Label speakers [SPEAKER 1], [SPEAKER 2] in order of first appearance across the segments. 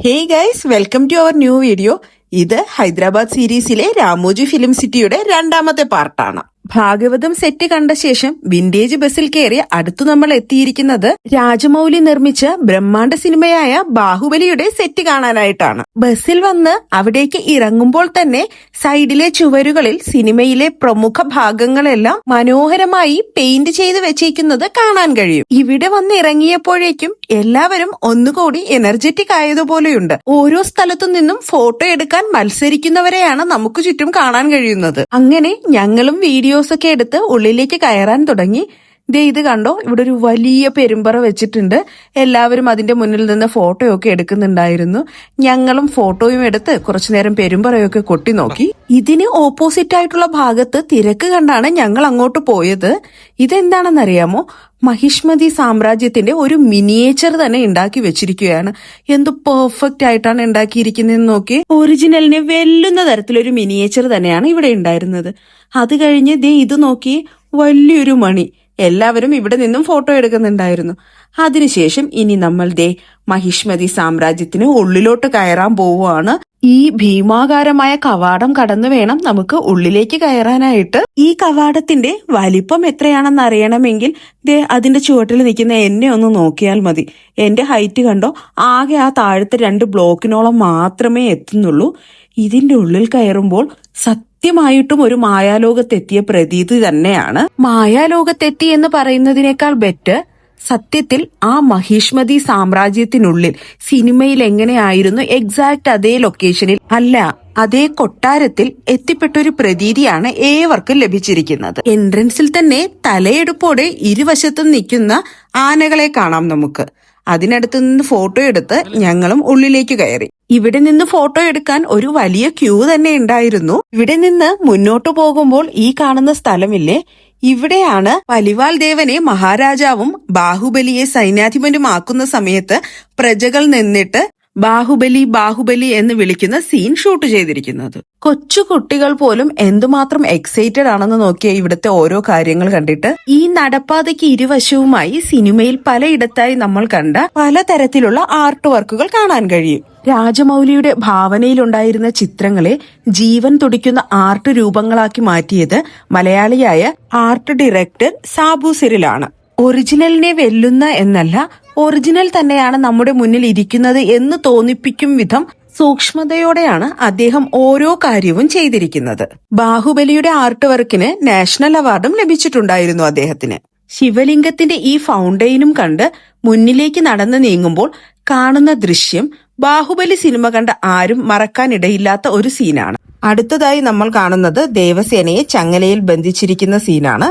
[SPEAKER 1] Hey guys welcome to our new video ഇത് ഹൈദരാബാദ് സീരീസിലെ Ramoji film സിറ്റിയുടെ രണ്ടാമത്തെ പാർട്ടാണ് ഭാഗവതം സെറ്റ് കണ്ട ശേഷം വിന്റേജ് ബസ്സിൽ കയറി അടുത്തു നമ്മൾ എത്തിയിരിക്കുന്നത് രാജമൗലി നിർമ്മിച്ച ബ്രഹ്മാണ്ഡ സിനിമയായ ബാഹുബലിയുടെ സെറ്റ് കാണാനായിട്ടാണ്. ബസ്സിൽ വന്ന് അവിടേക്ക് ഇറങ്ങുമ്പോൾ തന്നെ സൈഡിലെ ചുവരുകളിൽ സിനിമയിലെ പ്രമുഖ ഭാഗങ്ങളെല്ലാം മനോഹരമായി പെയിന്റ് ചെയ്ത് വെച്ചേക്കുന്നത് കാണാൻ കഴിയും. ഇവിടെ വന്ന് ഇറങ്ങിയപ്പോഴേക്കും എല്ലാവരും ഒന്നുകൂടി എനർജറ്റിക് ആയതുപോലെയുണ്ട്. ഓരോ സ്ഥലത്തു നിന്നും ഫോട്ടോ എടുക്കാൻ മത്സരിക്കുന്നവരെയാണ് നമുക്ക് ചുറ്റും കാണാൻ കഴിയുന്നത്. അങ്ങനെ ഞങ്ങളും വീഡിയോസ് ഒക്കെ എടുത്ത് ഉള്ളിലേക്ക് കയറാൻ തുടങ്ങി. ദേ ഇത് കണ്ടോ? ഇവിടെ ഒരു വലിയ പെരുമ്പറ വെച്ചിട്ടുണ്ട്. എല്ലാവരും അതിന്റെ മുന്നിൽ നിന്ന് ഫോട്ടോയൊക്കെ എടുക്കുന്നുണ്ടായിരുന്നു. ഞങ്ങളും ഫോട്ടോയും എടുത്ത് കുറച്ചു നേരം പെരുമ്പറയൊക്കെ കൊട്ടി നോക്കി. ഇതിന് ഓപ്പോസിറ്റ് ആയിട്ടുള്ള ഭാഗത്ത് തിരക്ക് കണ്ടാണ് ഞങ്ങൾ അങ്ങോട്ട് പോയത്. ഇതെന്താണെന്നറിയാമോ? മഹിഷ്മതി സാമ്രാജ്യത്തിന്റെ ഒരു മിനിയേച്ചർ തന്നെ ഉണ്ടാക്കി വെച്ചിരിക്കുകയാണ്. എന്ത് പെർഫെക്റ്റ് ആയിട്ടാണ് ഉണ്ടാക്കിയിരിക്കുന്നതെന്ന് നോക്കി ഒറിജിനലിനെ വെല്ലുന്ന തരത്തിലൊരു മിനിയേച്ചർ തന്നെയാണ് ഇവിടെ ഉണ്ടായിരുന്നത്. അത് കഴിഞ്ഞ് ദേ ഇത് നോക്കി വലിയൊരു മണി. എല്ലാവരും ഇവിടെ നിന്നും ഫോട്ടോ എടുക്കുന്നുണ്ടായിരുന്നു. അതിനുശേഷം ഇനി നമ്മൾ ദേ മഹിഷ്മതി സാമ്രാജ്യത്തിന് ഉള്ളിലോട്ട് കയറാൻ പോവുകയാണ്. ഈ ഭീമാകാരമായ കവാടം കടന്നു വേണം നമുക്ക് ഉള്ളിലേക്ക് കയറാനായിട്ട്. ഈ കവാടത്തിന്റെ വലിപ്പം എത്രയാണെന്ന് അറിയണമെങ്കിൽ ദേ അതിന്റെ ചുവട്ടിൽ നിൽക്കുന്ന എന്നെ ഒന്ന് നോക്കിയാൽ മതി. എന്റെ ഹൈറ്റ് കണ്ടോ? ആകെ ആ താഴത്തെ രണ്ട് ബ്ലോക്കിനോളം മാത്രമേ എത്തുന്നുള്ളൂ. ഇതിന്റെ ഉള്ളിൽ കയറുമ്പോൾ സത്യമായിട്ടും ഒരു മായാലോകത്തെത്തിയ പ്രതീതി തന്നെയാണ്. മായാലോകത്തെത്തി എന്ന് പറയുന്നതിനേക്കാൾ ബെറ്റർ സത്യത്തിൽ ആ മഹിഷ്മതി സാമ്രാജ്യത്തിനുള്ളിൽ സിനിമയിൽ എങ്ങനെയായിരുന്നു എക്സാക്ട് അതേ ലൊക്കേഷനിൽ അല്ല അതേ കൊട്ടാരത്തിൽ എത്തിപ്പെട്ട ഒരു പ്രതീതിയാണ് ഏവർക്കും ലഭിച്ചിരിക്കുന്നത്. എൻട്രൻസിൽ തന്നെ തലയെടുപ്പോടെ ഇരുവശത്തും നിൽക്കുന്ന ആനകളെ കാണാം നമുക്ക്. അതിനടുത്ത് നിന്ന് ഫോട്ടോ എടുത്ത് ഞങ്ങളും ഉള്ളിലേക്ക് കയറി. ഇവിടെ നിന്ന് ഫോട്ടോ എടുക്കാൻ ഒരു വലിയ ക്യൂ തന്നെ ഉണ്ടായിരുന്നു. ഇവിടെ നിന്ന് മുന്നോട്ട് പോകുമ്പോൾ ഈ കാണുന്ന സ്ഥലമില്ലേ? ഇവിടെയാണ് വലിവാൽ ദേവനെ മഹാരാജാവും ബാഹുബലിയെ സൈന്യാധിപനുമാക്കുന്ന സമയത്ത് പ്രജകൾ നിന്നിട്ട് ബാഹുബലി ബാഹുബലി എന്ന് വിളിക്കുന്ന സീൻ ഷൂട്ട് ചെയ്തിരിക്കുന്നത്. കൊച്ചു കുട്ടികൾ പോലും എന്തുമാത്രം എക്സൈറ്റഡ് ആണെന്ന് നോക്കിയ ഇവിടുത്തെ ഓരോ കാര്യങ്ങൾ കണ്ടിട്ട് ഈ നടപ്പാതയ്ക്ക് ഇരുവശവുമായി സിനിമയിൽ പലയിടത്തായി നമ്മൾ കണ്ട പലതരത്തിലുള്ള ആർട്ട് വർക്കുകൾ കാണാൻ കഴിയും. രാജമൗലിയുടെ ഭാവനയിലുണ്ടായിരുന്ന ചിത്രങ്ങളെ ജീവൻ തുടിക്കുന്ന ആർട്ട് രൂപങ്ങളാക്കി മാറ്റിയത് മലയാളിയായ ആർട്ട് ഡയറക്ടർ സാബു സിറിലാണ്. ഒറിജിനലിനെ വെല്ലുന്ന എന്നല്ല ഒറിജിനൽ തന്നെയാണ് നമ്മുടെ മുന്നിൽ ഇരിക്കുന്നത് എന്ന് തോന്നിപ്പിക്കും വിധം സൂക്ഷ്മതയോടെയാണ് അദ്ദേഹം ഓരോ കാര്യവും ചെയ്തിരിക്കുന്നത്. ബാഹുബലിയുടെ ആർട്ട് വർക്കിന് നാഷണൽ അവാർഡും ലഭിച്ചിട്ടുണ്ടായിരുന്നു അദ്ദേഹത്തിന്. ശിവലിംഗത്തിന്റെ ഈ ഫൗണ്ടെയിനും കണ്ട് മുന്നിലേക്ക് നടന്നു നീങ്ങുമ്പോൾ കാണുന്ന ദൃശ്യം ബാഹുബലി സിനിമ കണ്ട ആരും മറക്കാനിടയില്ലാത്ത ഒരു സീനാണ്. അടുത്തതായി നമ്മൾ കാണുന്നത് ദേവസേനയെ ചങ്ങലയിൽ ബന്ധിച്ചിരിക്കുന്ന സീനാണ്.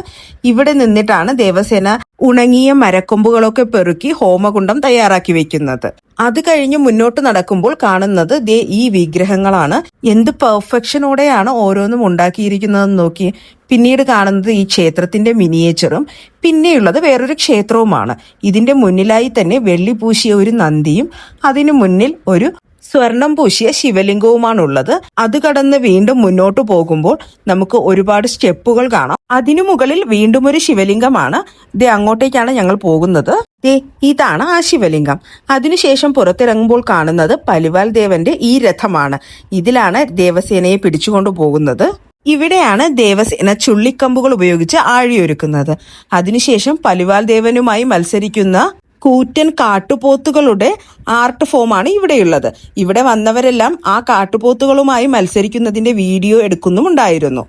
[SPEAKER 1] ഇവിടെ നിന്നിട്ടാണ് ദേവസേന ഉണങ്ങിയ മരക്കൊമ്പുകളൊക്കെ പെറുക്കി ഹോമകുണ്ടം തയ്യാറാക്കി വെക്കുന്നത്. അത് കഴിഞ്ഞ് മുന്നോട്ട് നടക്കുമ്പോൾ കാണുന്നത് ദേ ഈ വിഗ്രഹങ്ങളാണ്. എന്ത് പെർഫെക്ഷനോടെയാണ് ഓരോന്നും ഉണ്ടാക്കിയിരിക്കുന്നതെന്ന് നോക്കി. പിന്നീട് കാണുന്നത് ഈ ക്ഷേത്രത്തിന്റെ മിനിയേച്ചറും പിന്നെയുള്ളത് വേറൊരു ക്ഷേത്രവുമാണ്. ഇതിന്റെ മുന്നിലായി തന്നെ വെള്ളി പൂശിയ ഒരു നന്ദിയും അതിനു മുന്നിൽ ഒരു സ്വർണം പൂശിയ ശിവലിംഗവുമാണുള്ളത്. അത് കടന്ന് വീണ്ടും മുന്നോട്ട് പോകുമ്പോൾ നമുക്ക് ഒരുപാട് സ്റ്റെപ്പുകൾ കാണാം. അതിനു മുകളിൽ വീണ്ടും ഒരു ശിവലിംഗമാണ്. ദേ അങ്ങോട്ടേക്കാണ് ഞങ്ങൾ പോകുന്നത്. ദേ ഇതാണ് ആ ശിവലിംഗം. അതിനുശേഷം പുറത്തിറങ്ങുമ്പോൾ കാണുന്നത് പലിവാൽ ദേവന്റെ ഈ രഥമാണ്. ഇതിലാണ് ദേവസേനയെ പിടിച്ചുകൊണ്ടു പോകുന്നത്. ഇവിടെയാണ് ദേവസേന ചുള്ളിക്കമ്പുകൾ ഉപയോഗിച്ച് ആഴിയൊരുക്കുന്നത്. അതിനുശേഷം പലിവാൽ ദേവനുമായി മത്സരിക്കുന്ന കൂറ്റൻ കാട്ടുപോത്തുകളുടെ ആർട്ട് ഫോമാണ് ഇവിടെയുള്ളത്. ഇവിടെ വന്നവരെല്ലാം ആ കാട്ടുപോത്തുകളുമായി മത്സരിക്കുന്നതിന്റെ വീഡിയോ എടുക്കുന്നുമുണ്ടായിരുന്നു.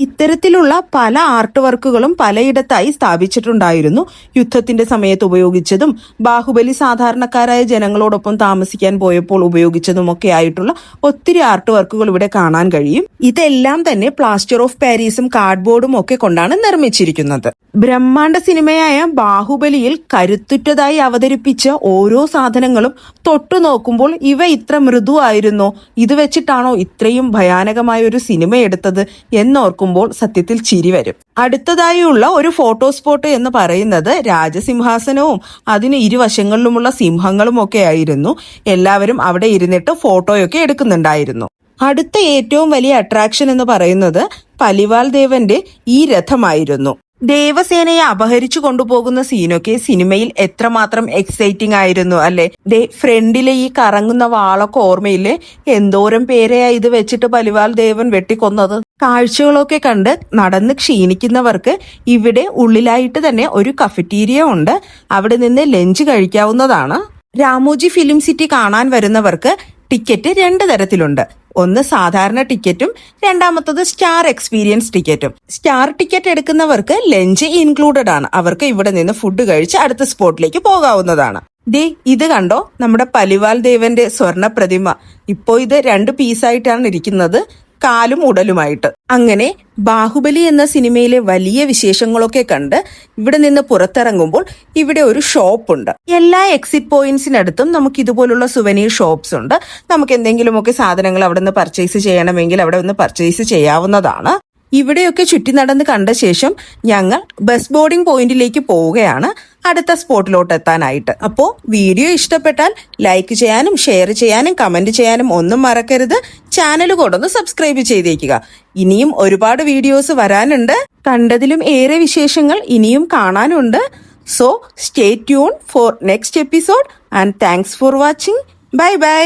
[SPEAKER 1] ഇത്തരത്തിലുള്ള പല ആർട്ട് വർക്കുകളും പലയിടത്തായി സ്ഥാപിച്ചിട്ടുണ്ടായിരുന്നു. യുദ്ധത്തിന്റെ സമയത്ത് ഉപയോഗിച്ചതും ബാഹുബലി സാധാരണക്കാരായ ജനങ്ങളോടൊപ്പം താമസിക്കാൻ പോയപ്പോൾ ഉപയോഗിച്ചതുമൊക്കെ ആയിട്ടുള്ള ഒത്തിരി ആർട്ട് വർക്കുകൾ ഇവിടെ കാണാൻ കഴിയും. ഇതെല്ലാം തന്നെ പ്ലാസ്റ്റർ ഓഫ് പാരീസും കാർഡ്ബോർഡും ഒക്കെ കൊണ്ടാണ് നിർമ്മിച്ചിരിക്കുന്നത്. ബ്രഹ്മാണ്ഡ സിനിമയായ ബാഹുബലിയിൽ കരുത്തുറ്റതായി അവതരിപ്പിച്ച ഓരോ സാധനങ്ങളും തൊട്ടു നോക്കുമ്പോൾ ഇവ ഇത്ര മൃദുവായിരുന്നോ? ഇത് വെച്ചിട്ടാണോ ഇത്രയും ഭയാനകമായ ഒരു സിനിമ എടുത്തത് എന്നോർക്കുമ്പോൾ സത്യത്തിൽ ചിരി വരും. അടുത്തതായുള്ള ഒരു ഫോട്ടോ സ്പോട്ട് എന്ന് പറയുന്നത് രാജസിംഹാസനവും അതിന് ഇരുവശങ്ങളിലുമുള്ള സിംഹങ്ങളും ഒക്കെ ആയിരുന്നു. എല്ലാവരും അവിടെ ഇരുന്നിട്ട് ഫോട്ടോയൊക്കെ എടുക്കുന്നുണ്ടായിരുന്നു. അടുത്ത ഏറ്റവും വലിയ അട്രാക്ഷൻ എന്ന് പറയുന്നത് പലിവാൽ ദേവന്റെ ഈ രഥമായിരുന്നു. ദേവസേനയെ അപഹരിച്ചു കൊണ്ടുപോകുന്ന സീനൊക്കെ സിനിമയിൽ എത്രമാത്രം എക്സൈറ്റിംഗ് ആയിരുന്നു അല്ലെ? ദേ ഫ്രണ്ടിലെ ഈ കറങ്ങുന്ന വാളൊക്കെ ഓർമ്മയില്ലേ? എന്തോരം പേരെയാ ഇത് വെച്ചിട്ട് പലിവാൽ ദേവൻ വെട്ടിക്കൊന്നത്? കാഴ്ചകളൊക്കെ കണ്ട് നടന്ന് ക്ഷീണിക്കുന്നവർക്ക് ഇവിടെ ഉള്ളിലായിട്ട് തന്നെ ഒരു കഫറ്റീരിയ ഉണ്ട്. അവിടെ നിന്ന് ലഞ്ച് കഴിക്കാവുന്നതാണ്. രാമോജി ഫിലിം സിറ്റി കാണാൻ വരുന്നവർക്ക് ടിക്കറ്റ് രണ്ട് തരത്തിലുണ്ട്. ഒന്ന് സാധാരണ ടിക്കറ്റും രണ്ടാമത്തത് സ്റ്റാർ എക്സ്പീരിയൻസ് ടിക്കറ്റും സ്റ്റാർ ടിക്കറ്റ് എടുക്കുന്നവർക്ക് ലഞ്ച് ഇൻക്ലൂഡഡ് ആണ്. അവർക്ക് ഇവിടെ നിന്ന് ഫുഡ് കഴിച്ച് അടുത്ത സ്പോട്ടിലേക്ക് പോകാവുന്നതാണ്. ദേ ഇത് കണ്ടോ? നമ്മുടെ പലിവാൽ ദേവന്റെ സ്വർണ പ്രതിമ. ഇപ്പോ ഇത് രണ്ട് പീസായിട്ടാണ് ഇരിക്കുന്നത്. കാലും ഉടലുമായിട്ട്. അങ്ങനെ ബാഹുബലി എന്ന സിനിമയിലെ വലിയ വിശേഷങ്ങളൊക്കെ കണ്ട് ഇവിടെ നിന്ന് പുറത്തിറങ്ങുമ്പോൾ ഇവിടെ ഒരു ഷോപ്പ് ഉണ്ട് എല്ലാ എക്സിറ്റ് പോയിന്റ്സിനടുത്തും നമുക്ക് ഇതുപോലുള്ള സുവനീർ ഷോപ്സ് ഉണ്ട്. നമുക്ക് എന്തെങ്കിലുമൊക്കെ സാധനങ്ങൾ അവിടെ നിന്ന് പർച്ചേസ് ചെയ്യണമെങ്കിൽ അവിടെ നിന്ന് പർച്ചേസ് ചെയ്യാവുന്നതാണ്. ഇവിടെയൊക്കെ ചുറ്റി നടന്ന് കണ്ട ശേഷം ഞങ്ങൾ ബസ് ബോർഡിംഗ് പോയിന്റിലേക്ക് പോവുകയാണ് അടുത്ത സ്പോട്ടിലോട്ട് എത്താനായിട്ട്. അപ്പോൾ വീഡിയോ ഇഷ്ടപ്പെട്ടാൽ ലൈക്ക് ചെയ്യാനും ഷെയർ ചെയ്യാനും കമന്റ് ചെയ്യാനും ഒന്നും മറക്കരുത്. ചാനൽ കൊണ്ടൊന്ന് സബ്സ്ക്രൈബ് ചെയ്തേക്കുക. ഇനിയും ഒരുപാട് വീഡിയോസ് വരാനുണ്ട്. കണ്ടതിലും ഏറെ വിശേഷങ്ങൾ ഇനിയും കാണാനുണ്ട്. So stay tune for next episode and thanks for watching bye bye